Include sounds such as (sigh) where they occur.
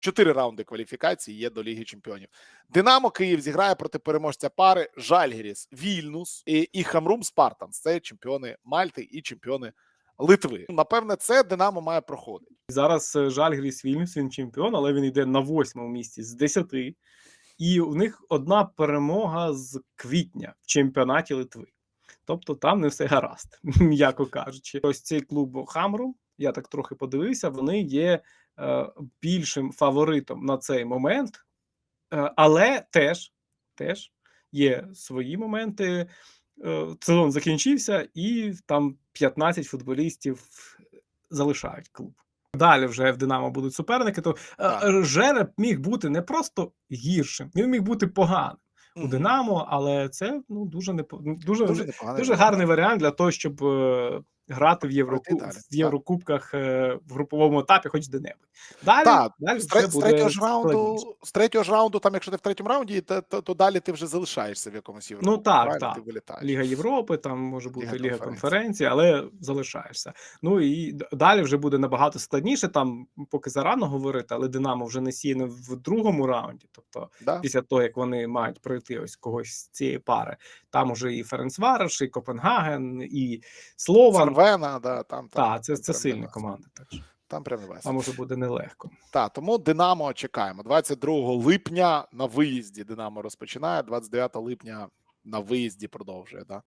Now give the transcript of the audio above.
чотири раунди кваліфікації є до Ліги Чемпіонів. Динамо Київ зіграє проти переможця пари Жальгіріс Вільнюс і, і Хамрум Спартанс. Це чемпіони Мальти і чемпіони Литви. Напевне, це Динамо має проходити. Зараз е, Жальгріс Вільнюс, він чемпіон, але він йде на восьмому місці з 10. І у них одна перемога з квітня в чемпіонаті Литви. Тобто там не все гаразд, (laughs) м'яко кажучи. Ось цей клуб Хамру, я так трохи подивився, вони є е, більшим фаворитом на цей момент, е, але теж, теж є свої моменти. Е, сезон закінчився, і там 15 футболістів залишають клуб. Далі вже в Динамо будуть суперники. То Так. Жереб міг бути не просто гіршим, він міг бути поганим у Мгм. Динамо, але це ну дуже не дуже, Дуже дуже, гарний варіант для того, щоб грати в, Євроку... В. Єврокубках е, в груповому етапі, хоч де-небудь. Далі, Так, далі з, з буде третього ж раунду, з третього ж раунду, там, якщо ти в третьому раунді, то, то, то далі ти вже залишаєшся в якомусь Європі. Ну, так, так. Ти. Ліга Європи, там може бути Ліга Ліга, конференції, але залишаєшся. Ну і далі вже буде набагато складніше. Там поки зарано говорити, але Динамо вже не сіяне в другому раунді. Тобто, Да? після того як вони мають пройти ось когось з цієї пари, там уже і Ференцвареш, і Копенгаген, і Слован. Фервена, да, там, там, Так, це, це сильна команди. Так що Там прям небесно. А може буде нелегко. Так, тому Динамо чекаємо. 22 липня на виїзді Динамо розпочинає, 29 липня на виїзді продовжує. Да?